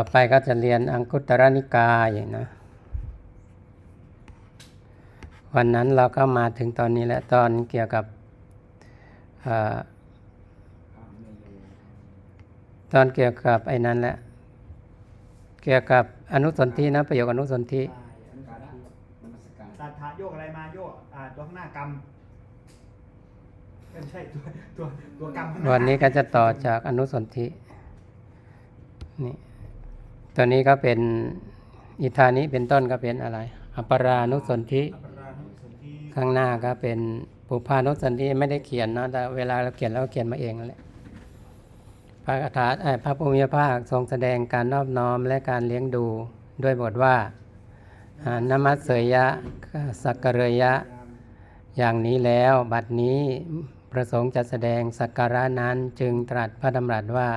ต่อไปก็จะเรียนอังคุตรนิกายนะ วันนั้นเราก็มาถึงตอนนี้แล้วตอนเกี่ยวกับเอ่อตอนเกี่ยวกับไอ้นั้นแหละ เกี่ยวกับอนุสนธินะประโยคอนุสนธิสัทธาโยกอะไรมาโยกอ่าตัวข้างหน้ากรรมเอ้ยไม่ใช่ตัวตัวตัวกรรมข้างหน้าวันนี้ก็จะต่อจากอนุสนธินี่ ตัวนี้ก็เป็นอิทานิเป็นต้นก็เป็นอะไร อัปปรานุสนธิอัปปรานุสนธิข้างหน้าก็เป็นปุพานุสนธิไม่ได้เขียนนะแต่เวลาเราเขียนเราก็เขียนมาเองนั่นแหละพระคาถาเอ่อพระภูมิภาคทรงแสดงการนอบน้อมและการเลี้ยงดูด้วยบทว่าอ่านมัสเสยยะสักกะเรยะ อย่างนี้แล้วบัดนี้ประสงค์จะแสดงสักการะนั้นจึงตรัสพระดำรัสว่า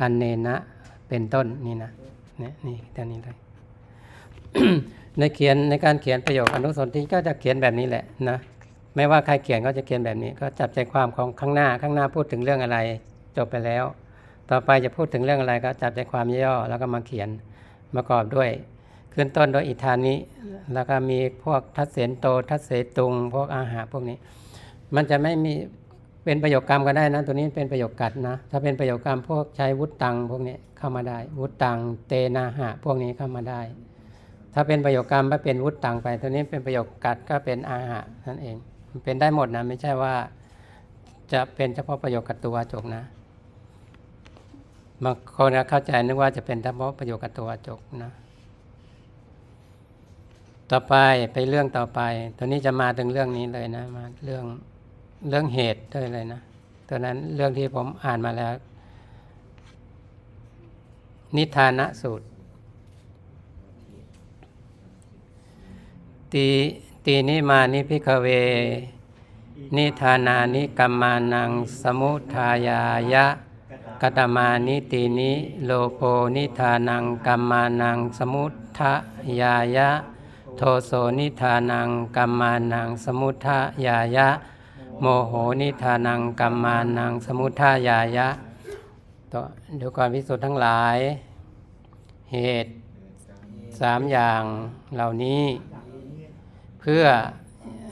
อันเนนะเป็นต้นนี่นะ เนี่ยนี่ตัวนี้เลยในเขียนในการเขียนประโยคอนุสนธิก็จะเขียนแบบนี้แหละนะไม่ว่าใครเขียนก็จะเขียนแบบนี้ ก็จับใจความของข้างหน้าข้างหน้าพูดถึงเรื่องอะไร จบไปแล้ว ต่อไปจะพูดถึงเรื่องอะไรก็จับใจความย่อแล้วก็มาเขียนประกอบด้วย ขึ้นต้นโดยอิทานิแล้วก็มีพวกทัศเสนโตทัศเสตุง พวกอาหารพวกนี้ มันจะไม่มี เป็นประโยคกรรมก็ได้นะ ตัวนี้เป็นประโยคกัดนะ ถ้าเป็นประโยคกรรมพวกใช้วุตตังพวกนี้เข้ามาได้ วุตตังเตนาหะ พวกนี้เข้ามาได้ ถ้าเป็นประโยคกรรมก็เป็นวุตตังไป ตัวนี้เป็นประโยคกัดก็เป็นอาหะนั่นเอง มันเป็นได้หมดนะ ไม่ใช่ว่าจะเป็นเฉพาะประโยคกัตตัวจกนะบางคนเข้าใจนึกว่าจะเป็นเฉพาะประโยคกัตตัวจกนะ ต่อไปไปเรื่องต่อไป ตัวนี้จะมาถึงเรื่องนี้เลยนะมาเรื่อง เรื่องเหตุด้วยเลยนะตัวนั้นเรื่องที่ผมอ่านมาแล้ว นิทานะสูตร ตีตีนิมานิพิกเว นิทานานิกัมมานังสมุทายายะกตมานิตีนิโลโภนิทานังกัมมานังสมุทายายะ โทโสนิทานังกัมมานังสมุทายายะ โมโหนิทานังกัมมานังสมุทายายะต่อดูความพิสูจน์ทั้งหลาย เหตุสามอย่างเหล่านี้เพื่อ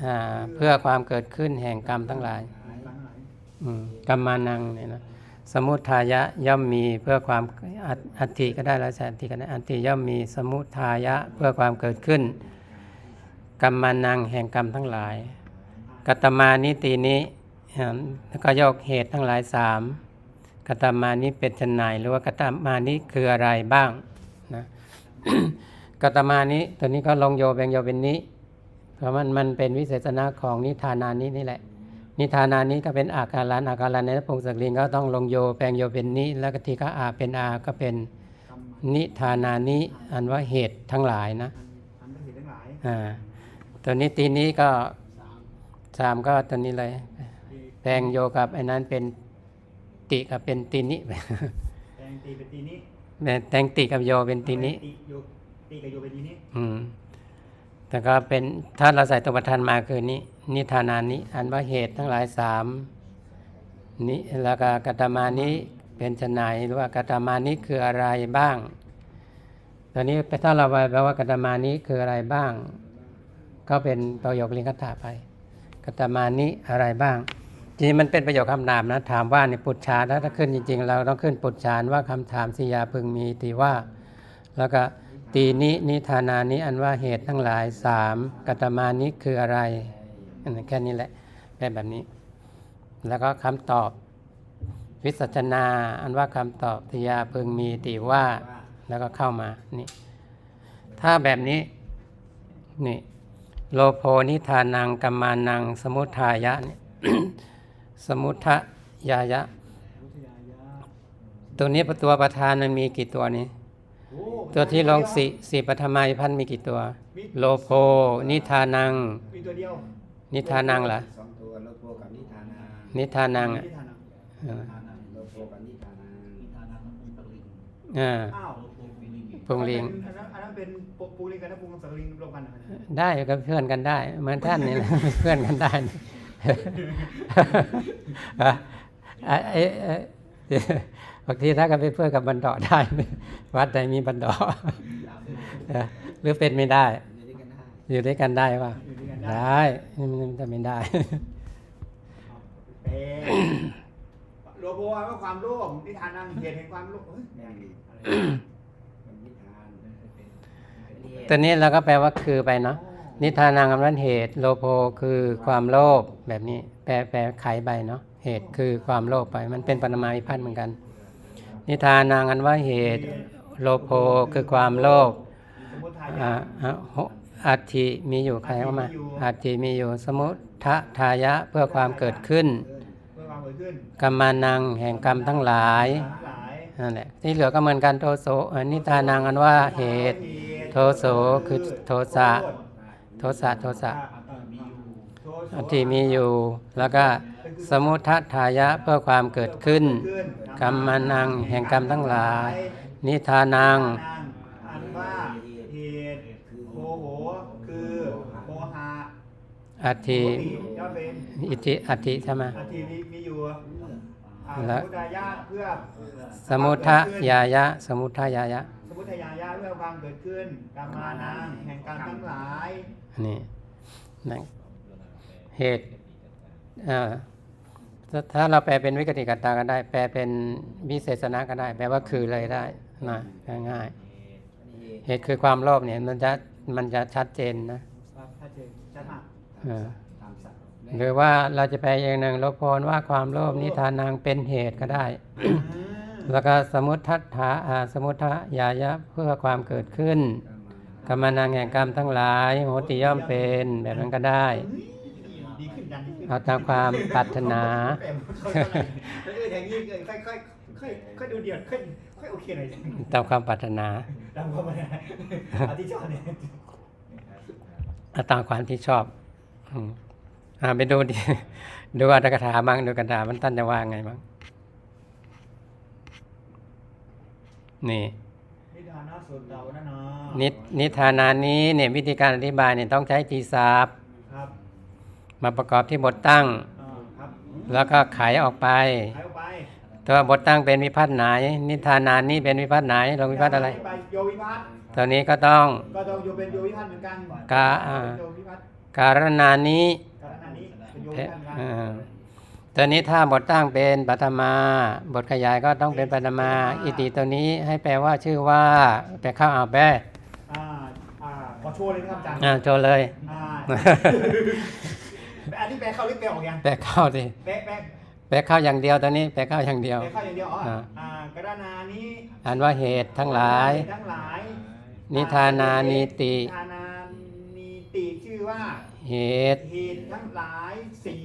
อเพื่อความเกิดขึ้นแห่งกรรมทั้งหลายกรรมานังเนี่ยนะสมุทายะย่อมมีเพื่อความอัตอัตติก็ได้แล้วใช่อัตติก็ได้อัตติย่อมมีสมุทายะเพื่อความเกิดขึ้นกรรมานังแห่งกรรมทั้งหลาย กัตมานิตีนี้แล้วก็ยกเหตุทั้งหลายสามกัตมานิเป็นชนไหนหรือว่ากัตมานิคืออะไรบ้างนะกัตมานิตัวนี้ก็ลงโยแบงโยเป็นนิเพราะมันมันเป็นวิเศษณะของนิทานานินี่แหละ นิทานานี้ก็เป็นอาการันอาการันในพงศกลิงก็ต้องลงโยแปลงโยเป็นนิแล้วก็ทีก็อาเป็นอาก็เป็นนิทานานิอันว่าเหตุทั้งหลายนะอ่าตัวนี้ตีนี้ก็ สามก็ตัวนี้เลยแปลงโยกับไอ้นั้นเป็นติกับเป็นตีนิแตงตีเป็นตีนี้แตงติกับโยเป็นตีนิตีโยตีกับโยเป็นตีนี้อืมแต่ก็เป็นถ้าเราใส่ตัวประธานมาคือนินิทานานิอันว่าเหตุทั้งหลายสามนิแล้วก็กัตมานิเป็นชนไหนหรือว่ากัตมานิคืออะไรบ้าง ตอนนี้ถ้าเราไปแปลว่ากัตมานิคืออะไรบ้าง ก็เป็นประโยคลิงคถาไป กัตมานิอะไรบ้าง จริงๆมันเป็นประโยคคำนามนะ ถามว่าในปุจชาถ้าถ้าขึ้นจริง ๆ เราต้องขึ้นปุจชานว่าคำถามสิยาพึงมีตีว่า แล้วก็ตีนินิธานานิอันว่าเหตุทั้งหลายสามกัตมานิคืออะไรอันนั้นแค่นี้แหละแบบแบบนี้ แล้วก็คำตอบ วิสัชนา อันว่าคำตอบทิยาพึงมีติว่า แล้วก็เข้ามานี่ถ้าแบบนี้นี่ โลโพนิทานังกัมมานัง สมุทายะเนี่ยสมุทยายะวิทยายาตัวนี้ตัวประธานมันมีกี่ตัวนี้โอ้ตัวที่ลงสีสีปฐมาวิพันธ์มีกี่ตัว โลโพนิทานังมีตัวเดียวนิทานังเหรอสองตัวโลโพกับนิทานานิทานังอะที่ทานังเออโลโพกับนิทานาอ่าอ้าวพุง ลิงอันนั้นอันนั้นเป็นปูปูลิงกับน้ำปูกับสังลิงรวมกันเหรอครับได้ก็เพื่อนกันได้เหมือนท่านนี่แหละเพื่อนกันได้นี่อะไอ้ไอ้บางทีถ้ากันไปเพื่อกับบันดาได้ วัดใดมีบันดาเออหรือเป็นไม่ได้ อยู่ด้วยกันได้อยู่ด้วยกันได้ป่ะอยู่ด้วยกันไดได้้มันจะไม่ได้เป็นโลโบว่าความโลภนิทานังเหตุแห่งความโลภเฮ้ย แม่งดีมันนิทาน ตัวนี้เราก็แปลว่าคือไปเนาะนิทานังอำนั้นเหตุ โลโภคือความโลภแบบนี้ แปลแปลไขใบเนาะเหตุคือความโลภไป มันเป็นปรมาวิพัฒน์เหมือนกัน นิทานังอันว่าเหตุ โลโภคือความโลภอะอะอัตถิมีอยู่ใครเข้ามาอัตถิมีอยู่สมุทะทายะเพื่อความเกิดขึ้นกรรมานังแห่งกรรมทั้งหลายนั่นแหละที่เหลือก็เหมือนกันโทโสนิทานังอันว่าเหตุ โทโสคือโทสะโทสะโทสะอัตถิมีอยู่ แล้วก็สมุททายะเพื่อความเกิดขึ้น กรรมานังแห่งกรรมทั้งหลาย นิทานังอันว่าเหตุโมโหคือโมหะอัตถิปกติย่อมเป็นอิทธิอัตถิใช่ไหมอัตถิมีมีอยู่อ่าสและมุทายะเพื่อสมุทยายะสมุทยายะ สมุทายะเพื่อความเกิดขึ้นกรรมานังแห่งกรรมทั้งหลายอันนี้นั่นเหตุอ่าถ้าถ้าเราแปลเป็นวิกติกตาก็ได้ แปลเป็นวิเศษณะก็ได้ แปลว่าคือเลยได้นะง่ายๆเหตุคือความโลภเนี่ยมันจะมันจะชัดเจนนะครับชัดเจนชัดมากเออตามสัตว์หรือว่าเราจะแปลอย่างหนึ่งโลภพรว่าความโลภนิทานางเป็นเหตุก็ได้อืม แล้วก็สมุทัฏฐาอ่าสมุทยายะเพื่อความเกิดขึ้นกรรมนางแห่งกรรมทั้งหลายโหติย่อมเป็นแบบนั้นก็ได้เฮ้ยดีขึ้นยันดีขึ้นเอาตามความปรารถนาแปลค่อยๆเอออย่างนี้ค่อยๆค่อยๆค่อยๆค่อยดูเดือดค่อยค่อยโอเคหน่อยตามความปรารถนาตามความหมายอธิชอบเนี่ยเอาตามความที่ชอบอืมอ่าไปดูดิดูอัตถกถาบ้างดูกระดาษมันตั้นจะว่าไงบ้าง นี่นิทานะสุดเดานะเนาะนินิทานานี้เนี่ยวิธีการอธิบายเนี่ยต้องใช้จีสาบครับมาประกอบที่บทตั้งอ่าครับอืมแล้วก็ไขออกไปใครเอาไปตัวบทตั้งเป็นวิพัฒน์ไหน นิทานานี้เป็นวิพัฒน์ไหนลงวิพัฒน์อะไรปโยวิพัฒน์ตัวนี้ก็ต้องก็ต้องโยเป็นโยวิพัฒน์เหมือนกันกาอ่าเป็นโยวิพัฒน์การนานี้ ตัวนี้ถ้าบทตั้งเป็นปัตมา บทขยายก็ต้องเป็นปัตมา อิติตัวนี้ให้แปลว่าชื่อว่าแปลข้าวอ่าวแปลอ่าอ่าขอโชว์เลยนะครับอาจารย์อ่าโจเลยอ่าอันนี้แปลเข้าหรือแปลออกยังแปลข้าวดิแปลแปลแปลข้าวอย่างเดียวตัวนี้แปลข้าวอย่างเดียว แปลเข้าอย่างเดียวอ๋ออ่าอ่ากระนานี้อ่านว่าเหตุทั้งหลาย ทั้งหลาย นิทานานิตินิทานานิติชื่อว่า เหตุเหตุทั้งหลายสี่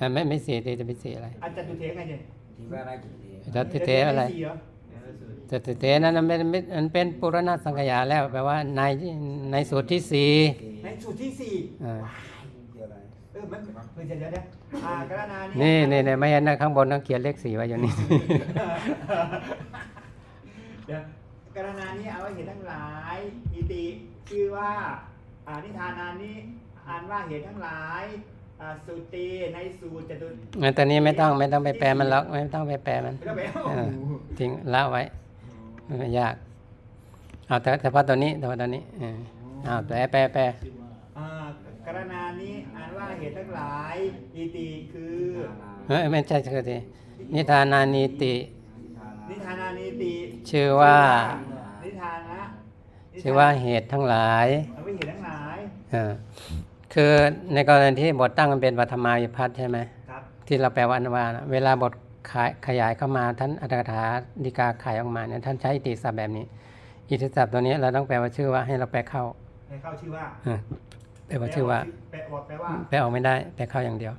อ่าไม่ไม่สีจะเป็นสีอะไรอาจารย์ดูเทปไงเนี่ยที่ว่าได้กี่ทีจะติเตอะไรสี่เหรอจะติเตนั้นมันเป็นมันเป็นปุรณสังขยาแล้วแปลว่าในในสูตรที่สี่ในสูตรที่สี่อ่าเกี่ยวอะไรเออมันเดี๋ยวเดี๋ยวเดี๋ยวอ่ากระนานี่นี่นี่นี่ไม่เห็นนะข้างบนต้องเขียนเลขสี่ไว้อยู่นี่เดี๋ยวกระนานี้เอาไว้เหตุทั้งหลายอิติชื่อว่าอ่านิทานานี้อ่านว่าเหตุทั้งหลาย อ่าสุตีในสูตรจตุงั้นตอนนี้ไม่ต้องไม่ต้องไปแปลมันหรอกไม่ต้องไปแปลมันไม่ต้องไปเอาเออทิ้งละไว้ไม่ยากเอาแต่แต่พอตัวนี้แต่พอตัวนี้เออเอาแปลแปลแปลอ่ากรณานี้อ่านว่าเหตุทั้งหลายอิติคือเฮ้ยไม่ใช่คือทีนิทานานิติ นิทานานิติชื่อว่า นิทานะชื่อว่าเหตุทั้งหลาย เอาไว้เหตุทั้งหลาย เออ คือในกรณีที่บทตั้งมันเป็นปฐมาวิพัฒน์ใช่ไหมครับ ที่เราแปลว่าอันว่านะเวลาบทขายขยายเข้ามาท่านอัตถกถาดีกาขายออกมาเนี่ยท่านใช้อิติศัพท์แบบนี้ อิติศัพท์ตัวนี้เราต้องแปลว่าชื่อว่าให้เราแปลเข้าให้เข้าชื่อว่าเออแปลว่าชื่อว่า แปลว่าแปลว่าแปลออกไม่ได้ แปลเข้าอย่างเดียว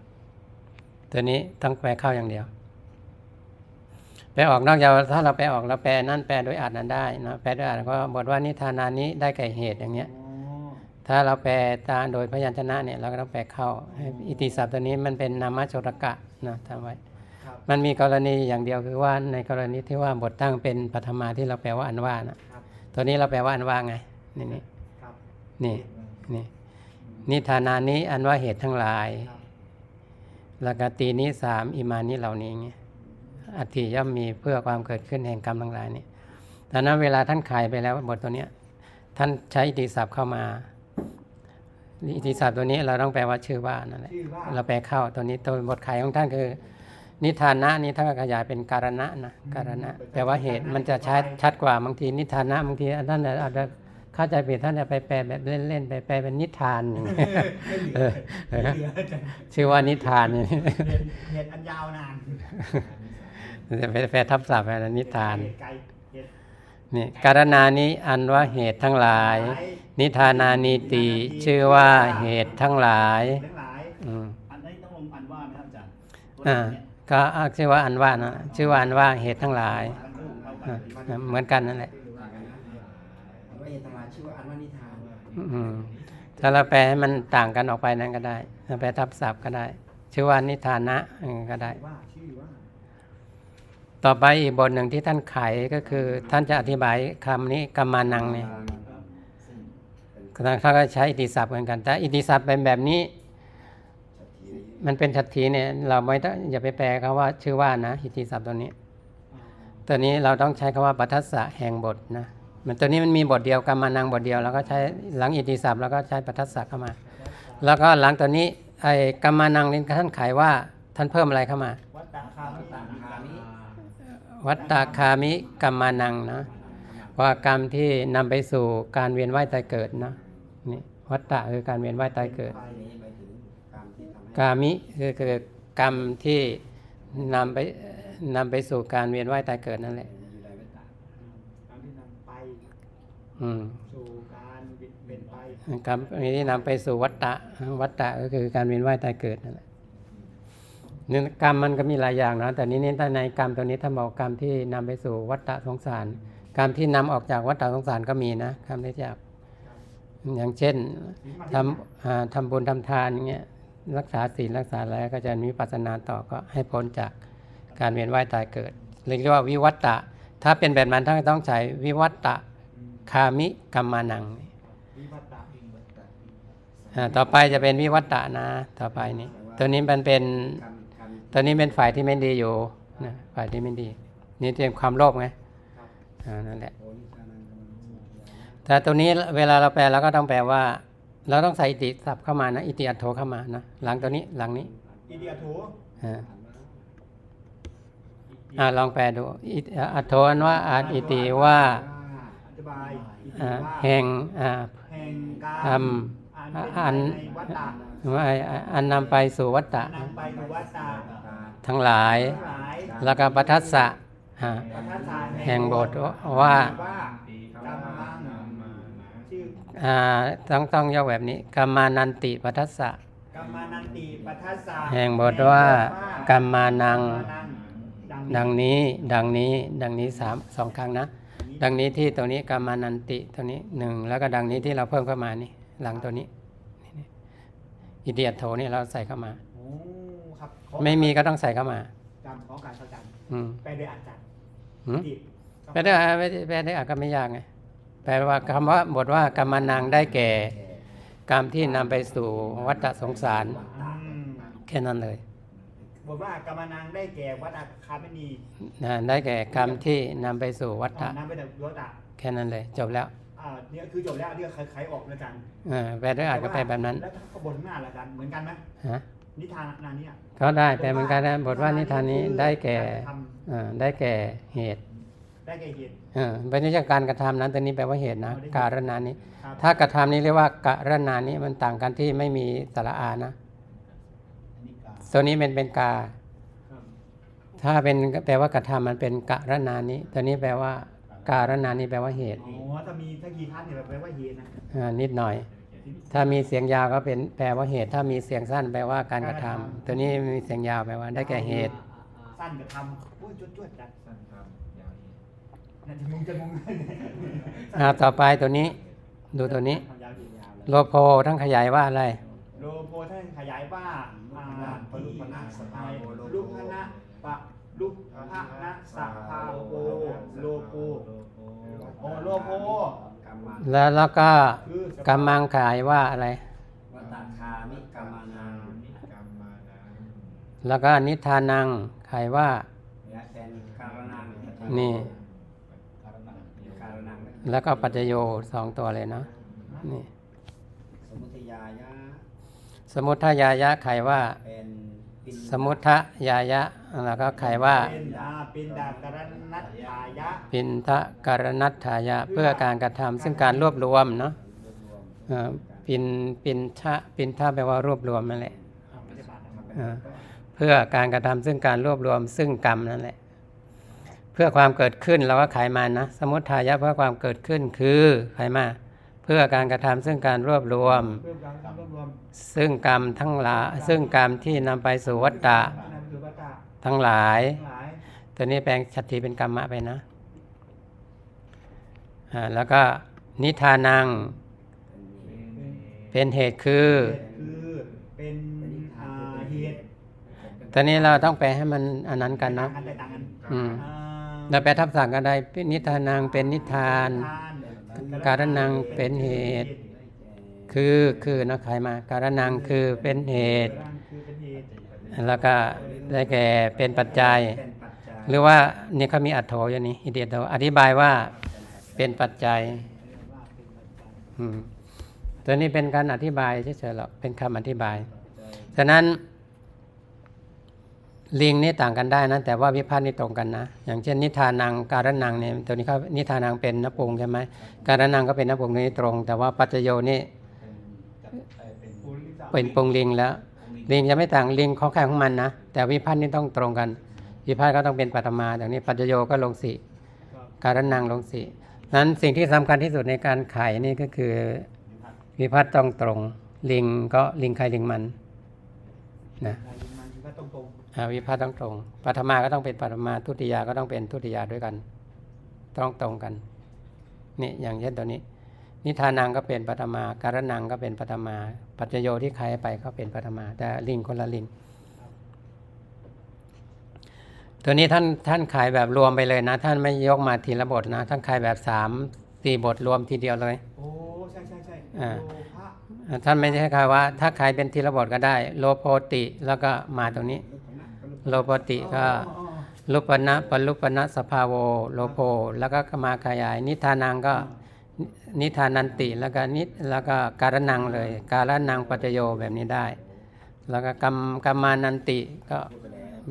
ตัวนี้ต้องแปลเข้าอย่างเดียว แปลออกนอกจากถ้าเราแปลออกเราแปลนั่นแปลโดยอาจนั้นได้นะแปลโดยอาจก็บทว่านิทานานี้ได้แก่เหตุอย่างเงี้ยอ๋อ ถ้าเราแปลตามโดยพยัญชนะเนี่ยเราก็ต้องแปลเข้าให้อิติศัพท์ตัวนี้มันเป็นนามโชตกะนะทำไว้ครับมันมีกรณีอย่างเดียวคือว่าในกรณีที่ว่าบทตั้งเป็นปฐมาที่เราแปลว่าอันว่านะครับตัวนี้เราแปลว่าอันว่าไงนี่นี่ครับนี่นี่นิทานานี้อันว่าเหตุทั้งหลายครับแล้วก็ตีนี้สามอิมานี้เหล่านี้ไงอัตถิย่อมมีเพื่อความเกิดขึ้นแห่งกรรมทั้งหลายนี่ดังนั้นเวลาท่านขายไปแล้วบทตัวเนี้ยท่านใช้อิทธิศัพท์เข้ามา อิทธิศัพท์ตัวนี้เราต้องแปลว่าชื่อว่านั่นแหละชื่อว่าเราแปลเข้าตัวนี้ตัวบทขายของท่านคือ นิทานะนี้ท่านก็ขยายเป็นการณะนะการณะแปลว่าเหตุมันจะชัดชัดกว่าบางที นิทานะบางทีท่านอาจจะเข้าใจผิดท่านจะไปแปลแบบเล่นๆไปแปลเป็นนิทานอย่างเงี้ยเออเออชื่อว่านิทานอย่างนี้เหตุเหตุอันยาวนานจะไปแปลทับศัพท์อะไรนิทานเหตุไกลเหตุนี่การณานี้อันว่าเหตุทั้งหลาย นิทานานีติชื่อว่าเหตุทั้งหลายทั้งหลายอืมอันนี้ต้องลงอันว่าไหมครับอาจารย์ตัวอ่าก็ชื่อว่าอันว่านะชื่อว่าอันว่าเหตุทั้งหลายเท่ากัอ่าเหมือนกันนั่นแหละอืมถ้าเราแปลให้มันต่างกันออกไปนั้นก็ได้เราแปลทับศัพท์ก็ได้ ชื่อว่านิทานะก็ได้ ต่อไปอีกบทหนึ่งที่ท่านไขก็คือ ท่านจะอธิบายคำนี้กรรมานังเนี่ย นท่านเขาก็ใช้อิทธิศัพท์เหมือนกัน แต่อิทธิศัพท์เป็นแบบนี้ มันเป็นชัตถีเนี่ย เราไม่ต้องอย่าไปแปลคำว่าชื่อว่านะอิทธิศัพท์ตัวนี้ ตัวนี้เราต้องใช้คำว่าปัทัสสะแห่งบทนะมันตัวนี้มันมีบทเดียวกรรมานังบทเดียวแล้วก็ใช้หลังอิทธิศัพท์แล้วก็ใช้ปัทัสสะเข้ามา แล้วก็หลังตัวนี้ไอ้กรรมานังนี่ท่านขายว่าท่านเพิ่มอะไรเข้ามา วัตตาคามิวัตตาคามิกรรมานังนะว่ากรรมที่นำไปสู่การเวียนว่ายตายเกิดนะ วัตตะคือการเวียนว่ายตายเกิดไปนี้ไปถึงกรรมที่ทำให้กามิคือคือกรรมที่นำไปนำไปสู่การเวียนว่ายตายเกิดนั่นแหละอยู่ในเวทาการที่นำไปอืมสู่การเป็นไปกรรมที่นำไปสู่วัตตะวัตตะก็คือการเวียนว่ายตายเกิดนั่นแหละนี่กรรมมันก็มีหลายอย่างนะแต่นี้นี่ถ้าในกรรมตัวนี้ถ้าบอกกรรมที่นำไปสู่วัตตะสงสาร กรรมที่นำออกจากวัตตะสงสารก็มีนะคำนี้จาก อย่างเช่นทำทำบุญทำทานอย่างเงี้ยรักษาศีลรักษาอะไรก็จะมีปัสนาต่อก็ให้พ้นจากการเวียนว่ายตายเกิดเรียกว่าวิวัตตะ ถ้าเป็นแบบนั้นท่านต้องใช้วิวัตตะคามิกัมมานังต่อไปจะเป็นวิวัตตะนะ ต่อไปนี้ ตัวนี้มันเป็นตัวนี้เป็นฝ่ายที่ไม่ดีอยู่นะฝ่ายที่ไม่ดี นี่เตรียมความโลภไงนั่นแหละ โอนิชานังกรรม แต่ตัวนี้เวลาเราแปลเราก็ต้องแปลว่า เราต้องใส่อิติศัพท์เข้ามานะอิติอัตโธเข้ามานะหลังตัวนี้หลังนี้อิเดียถูอ่าอ่าลองแปลดูอิอัตโธอันว่าอาอิติว่าอธิบายอิติอ่าว่าแห่งอ่าแห่งการทอันำเป็นอันไปในวัตตะว่าอันนำไปสู่วัตตะนำไปในวัตตะตาทั้งหลายทั้งหลาย แล้วก็ปัทัสสะอ่าประทัดสารแห่งบทว่าว่ากรรมังชื่ ออ่าต้องต้องยกแบบนี้กรรมานันติปัทัสสะกรรมานันติปัทัสสะแห่งบทว่ากรรมานังกรรมานัง ดังนี้ดังนี้ดังนี้สามสองครั้งนะ ดังนี้ที่ตรงนี้กรรมานันติตัวนี้หนึ่งแล้วก็ดังนี้ที่เราเพิ่มเข้ามานี่หลังตัวนี้นี่นี่อิเดียตโถนี่เราใส่เข้ามาโอ้ครับขอไม่มีก็ต้องใส่เข้ามาจำของการเข้าใจอืมแปลโดยอาจารย์หืมจิตแปลได้อะแปลได้แปลได้อะก็ไม่ยากไง แปลว่าคำว่าบทว่ากรรมานังได้แก่ กรรมที่นำไปสู่วัฏสงสารอืมแค่นั้นเลยบทว่ากรรมานังได้แก่วัตตะคาไม่มีนะได้แก่กรรมที่นำไปสู่วัฏอ่านับไปแต่วัตตะแค่นั้นเลย จบแล้วอ่าเนี่ยคือจบแล้วเนี่ยใครๆออกนะอาจารย์เออแปลได้อ่านก็แปลแบบนั้น แล้วถ้าเขาบนหน้าละอาจารย์เหมือนกันไหมฮะนิทานนานี้เขาได้แปลเหมือนกันนะบทว่านิทานนี้ได้แก่ทเอ่อได้แก่เหตุำ ได้แก่เหตุเออเป็นนิจการกระทำนั้นตัวนี้แปลว่าเหตุนะอ๋อได้เหตุการณานี้ครับถ้ากระทำนี้เรียกว่ากรณานี้มันต่างกันที่ไม่มีสระอานะอันนี้กาตัวนี้มันเป็นกาครับถ้าเป็นแปลว่ากระทำมันเป็นกรณานี้ตัวนี้แปลว่า การณานี้แปลว่าเหตุอ๋อถ้ามีถ้ากีทัศน์เนี่ยแปลว่าเหตุนะอ่านิดหน่อยถ้ามีเสียงยาวก็เป็นแปลว่าเหตุ ถ้ามีเสียงสั้นแปลว่าการกระทำตัวนี้มีเสียงยาวแปลว่าได้แก่เหตุ สั้นกระทำโอ้ยจวดจวดๆจัด อ่าต่อไปตัวนี้ ดูตัวนี้ยาวๆยาวโลโพทั้งขยายว่าอะไร โลโพท่านขยายว่าอ่าปลุปนะสภาโลลุกพนะปะลุกพนะสัพพาโปโลโพโอโลโพกรรมาแล้วแล้วก็คือกำมังขายว่าอะไรวัตตาคามิกรรมานังแล้วก็นิทานังขายว่าและแทน นี่ การนัง การนัง แล้วก็ปัจจโยสองตัวเลยเนาะนี่สมุทยายะสมุทยายะไขว่า เป็นปินสมุทยายะแล้วก็ไขว่า เป็นดาปินดากรนัตถายะปินทะการนัตถายะเพื่อการกระทำซึ่งการรวบรวมเนาะรวมรวมเอ่อปินปินทะปินทะแปลว่ารวบรวมนั่นแหละปฏิบัตินะครับอ่าเพื่อการกระทำซึ่งการรวบรวมซึ่งกรรมนั่นแหละเพื่อความเกิดขึ้นเราก็ไขมานะสมุทายะเพื่อความเกิดขึ้นคือไขมาเพื่อการกระทำซึ่งการรวบรวมเพื่อการรวบรวม ซึ่งกรรมทั้งหลายซึ่งกรรมที่นำไปสู่วัฏฏะนามสุวัตตะทั้งหลายทั้งหลาย ตัวนี้แปลงชัตติเป็นกรรมะไปนะอ่าแล้วก็นิทานัง เป็นเหตุคือเหตุคือเป็นอ่าเหตุตอนนี้เราต้องแปลให้มันอันนั้นกันเนาะต่างกันแตกต่างกันอืม เราแปลทับศัพท์กันได้นิทานังเป็นนิทาน การนังเป็นเหตุ คือคือนะใครมา การนังคือเป็นเหตุ แล้วก็ได้แก่เป็นปัจจัย หรือว่านี่เขามีอัตโธอยู่นี่อิเดียโธอธิบายว่าเป็นปัจจัยตัวนี้เป็นการอธิบายเฉยๆหรอกเป็นคำอธิบาย ฉะนั้น ลิงนี่ต่างกันได้นะ แต่ว่าวิพากษ์นี่ตรงกันนะ อย่างเช่น นิทานังการนังเนี่ยตัวนี้เขานิทานังเป็นนปุงใช่ไหมการนังก็เป็นนปุงนี่ตรง แต่ว่าปัจโยนี่เป็นปุงลิงแล้วลิงจะไม่ต่างลิงของใครของมันนะ แต่วิพากษ์นี่ต้องตรงกัน วิพากษ์ก็ต้องเป็นปัตมาอย่างนี้ปัจโยก็ลงสีการนังลงสีนั้นสิ่งที่สำคัญที่สุดในการไขนี่ก็คือ วิพัฒน์ต้องตรง ลิงก็ลิงใครลิงมันนะ ลายมันก็ตรงตรงอ่าวิพัฒน์ต้องตรงปัทมาก็ต้องเป็นปัทมาทุติยาก็ต้องเป็นทุติยาด้วยกัน ต้องตรงกันนี่อย่างเช่นตัวนี้ นิทานังก็เป็นปัทมาการนังก็เป็นปัทมา ปัจจโยที่ใครไปก็เป็นปัทมา แต่ลิงคนละลิงตัวนี้ท่านท่านขายแบบรวมไปเลยนะ ท่านไม่ยกมาทีละบทนะท่านขายแบบสามสี่บทรวมทีเดียวเลยๆโอ้ใช่ใช่ใช่อ่าโลภะอ่าท่านไม่ใช่คำว่า ถ้าขายเป็นทีละบทก็ได้ โลโพติแล้วก็มาตรงนี้ โลโพติก็อ๋ออ๋อลุปนะปลุปนะสภาโวโลโพแล้วก็มาขยาย นิทานังก็นินิทานันติแล้วก็นิแล้วก็การนังเลย การนังปัจจโยแบบนี้ได้ แล้วก็กรรมกรรมานันติก็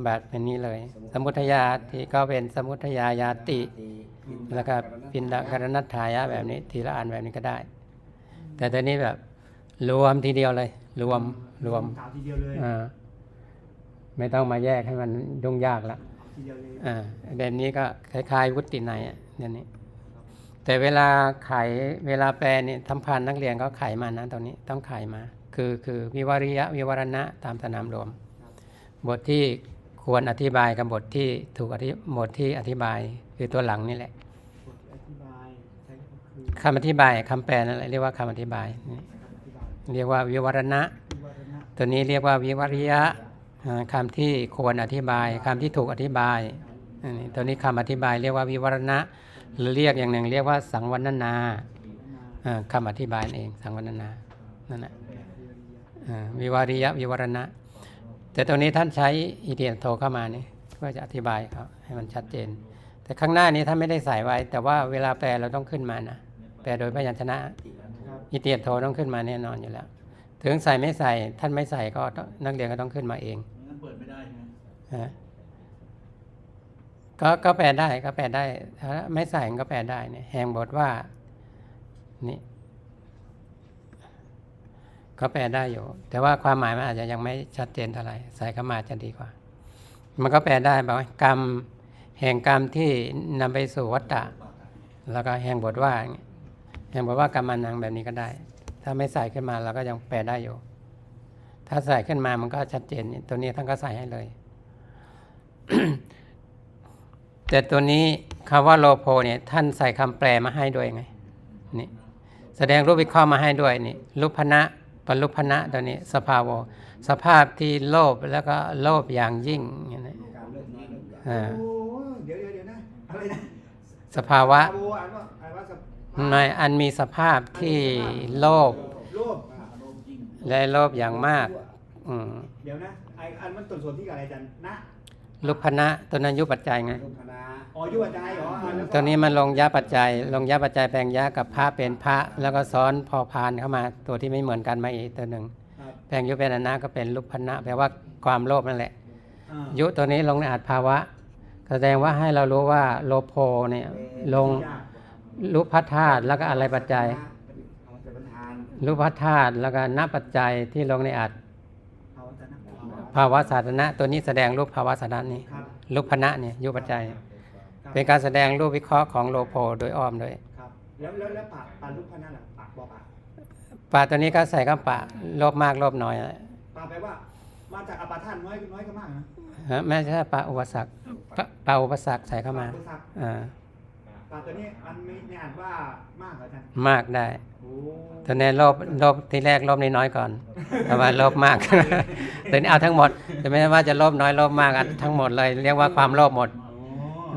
แบบเป็นนี้เลย สมุทยาติก็เป็นสมุทยายาติ แล้วก็ปินดการนัตถายะแบบนี้ ทีละอันแบบนี้ก็ได้ แต่ตัวนี้แบบรวมทีเดียวเลย รวมรวมกล่าวทีเดียวเลยอ่า ไม่ต้องมาแยกให้มันยุ่งยากละทีเดียวเลยอ่าแบบนี้ก็คล้ายๆวุฒิในอะเนี่ยนี้ แต่เวลาไขเวลาแปลนี่ทำพันนักเรียนก็ไขมานะตรงนี้ต้องไขมา คือคือวิวาริยะวิวรณะตามสนามรวม บทที่ควรอธิบายกับบทที่ถูกอธิบทที่อธิบายคือตัวหลังนี่แหละบทอธิบายใช้ก็คือคำอธิบายคำแปลนั่นแหละเรียกว่าคำอธิบายนี่คำอธิบายเรียกว่าวิวรณะวิวัฒนะตัวนี้เรียกว่าวิวริยะอ่า คำที่ควรอธิบายคำที่ถูกอธิบายอันนี้ตัวนี้คำอธิบายเรียกว่าวิวรณะหรือเรียกอย่างหนึ่งเรียกว่าสังวรรณนาอ่าคำอธิบายนั่นเองสังวรรณนานั่นแหละอ่าวิวาริยะวิวรณะ แต่ตรงนี้ท่านใช้อีเดียนโทเข้ามานี่เพื่อจะอธิบายเขาให้มันชัดเจน แต่ข้างหน้านี้ท่านไม่ได้ใส่ไว้ แต่ว่าเวลาแปลเราต้องขึ้นมานะแปลโดยพยัญชนะครับอีเตียนโทต้องขึ้นมาแน่นอนอยู่แล้ว ถึงใส่ไม่ใส่ ท่านไม่ใส่ก็ต้องนักเรียนก็ต้องขึ้นมาเองงั้นเปิดไม่ได้ใช่ไหมฮะก็ก็แปลได้ก็แปลได้ถ้าไม่ใส่ก็แปลได้เนี่ยแห่งบทว่านี่ก็แปลได้อยู่ แต่ว่าความหมายมันอาจจะยังไม่ชัดเจนเท่าไหร่ใส่เข้ามาจะดีกว่า มันก็แปลได้บอกว่ากรรมแห่งกรรมที่นำไปสู่วัฏฏะแล้วก็แห่งบทว่าอย่างเงี้ยแห่งบทว่ากรรมานังแบบนี้ก็ได้ ถ้าไม่ใส่ขึ้นมาเราก็ยังแปลได้อยู่ ถ้าใส่ขึ้นมามันก็ชัดเจนตัวนี้ท่านก็ใส่ให้เลย แต่ตัวนี้คำว่าโลโพเนี่ยท่านใส่คำแปลมาให้ด้วยไงนี่แสดงรูปวิเคราะห์มาให้ด้วยนี่รูปพนะปรุพนะตัวนี้ สภาวะสภาพที่โลภแล้วก็โลภอย่างยิ่งอย่างนี้การเลิกน้อยเลิกใหญ่อ่าโอ้เดี๋ยวเดี๋ยวเดี๋ยวนะอะไรนะสภาวะ ในอันมีสภาพที่โลภรูปอารมณ์จริงและโลภอย่างมาก อืมเดี๋ยวนะไออันมันต้นส่วนที่กับอะไรจันนะลุพนะตัวนั้นยุปัจจัยไงรูปนะอ๋อยุบใจเหรออ่าแล้ก็ตัวนี้มันลงยะปัจจัย ลงยะปัจจัยแปลงยะกับพระเป็นพระ แล้วก็ซ้อนพอพานเข้ามา ตัวที่ไม่เหมือนกันมาอีกตัวหนึ่งครับแปลงยุเป็นอนะก็เป็นลุพนะแปลว่าความโลภนั่นแหละ อ่ายุตัวนี้ลงในอาจภาวะ แสดงว่าให้เรารู้ว่าโลโพเนี่ยลงยาก รูปพัธาตุแล้วก็อะไรปัจจัยเอาเป็นประธานรูปพัธาตุแล้วก็นปัจจัยที่ลงในอัตภาวะนะภาวะสาธนะตัวนี้แสดงรูปภาวะสาธนะนี้ครับรูปพนะเนี่ยยุปัจจัยครับเป็นการแสดงรูปวิเคราะห์ของโลโพโดยอ้อมด้วยครับแล้วแล้วแล้วปากปากลูกพนันล่ะปากบอกปากปลาตัวนี้ก็ใส่ข้าปะโลภมากโลภน้อยอะปากแปลว่ามาจากอปาทานน้อยน้อยก็มากนะฮะไม่ใช่ปลาอุปสรรคปลาปลาอุปสรรคใส่เข้ามาปกอุปสรรคอ่า ปากตัวนี้มันไม่ไม่อ่านว่ามากเหรออาจารย์มากได้โอ้ตัวนี้โลภโลภที่แรกโลภน้อยๆก่อน แต่ว่าโลภมากตัวนี้เอาทั้งหมดจะไม่ว่าจะโลภน้อยโลภมากอันทั้งหมดเลย เรียกว่าความโลภหมด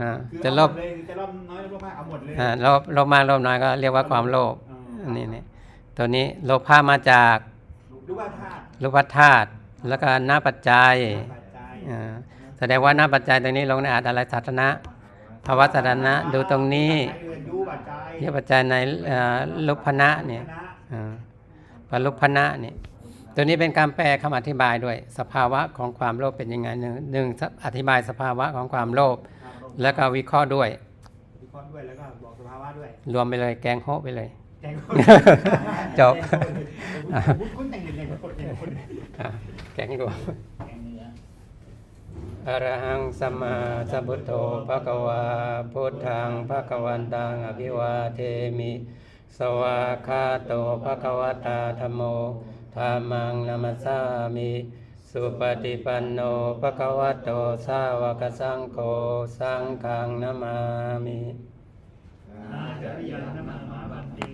อ่าคือจะเอาลบหมดเลยจะลบน้อยลบมากเอาหมดเลยอ่าโลภโลภมากโลภน้อยก็เรียกว่าความโลภอ๋ออันนี้นี่ตัวนี้โลภะมาจากรู้ว่าธาตุรูปธาตุแล้วก็หน้าปัจจัยปัจจัยอ่าแสดงว่าหน้าปัจจัยตรงนี้ลงในอาตอะไรสัตนะ ภาวะสัตนะดูตรงนี้ปัจจัยอื่นดูปัจจัยเนี่ยปัจจัยในเอ่อลุพนะเนี่ยคณะอ่าปลุพนะเนี่ยตัวนี้เป็นการแปลคำอธิบายด้วย สภาวะของความโลภเป็นยังไงหนึ่งหนึ่งอธิบายสภาวะของความโลภครับแล้วก็วิเคราะห์ด้วยวิเคราะห์ด้วยแล้วก็บอกสภาวะด้วย รวมไปเลยแกงโฮะไปเลยแกงจบคุณแต่งเด่นๆคนแต่งคนอ่าแกงรวมแกงเนื้อ อรหังสัมมาสัมพุทโธภะคะวาพุทธังภะคะวันตังอภิวาเทมิ สวาคาโตภะคะวตาธโมธามังนัมัสามิ สุปฏิปันโนภะคะวโตสาวกสังโฆสังฆังนัมามิอาจารยนนามาบันติ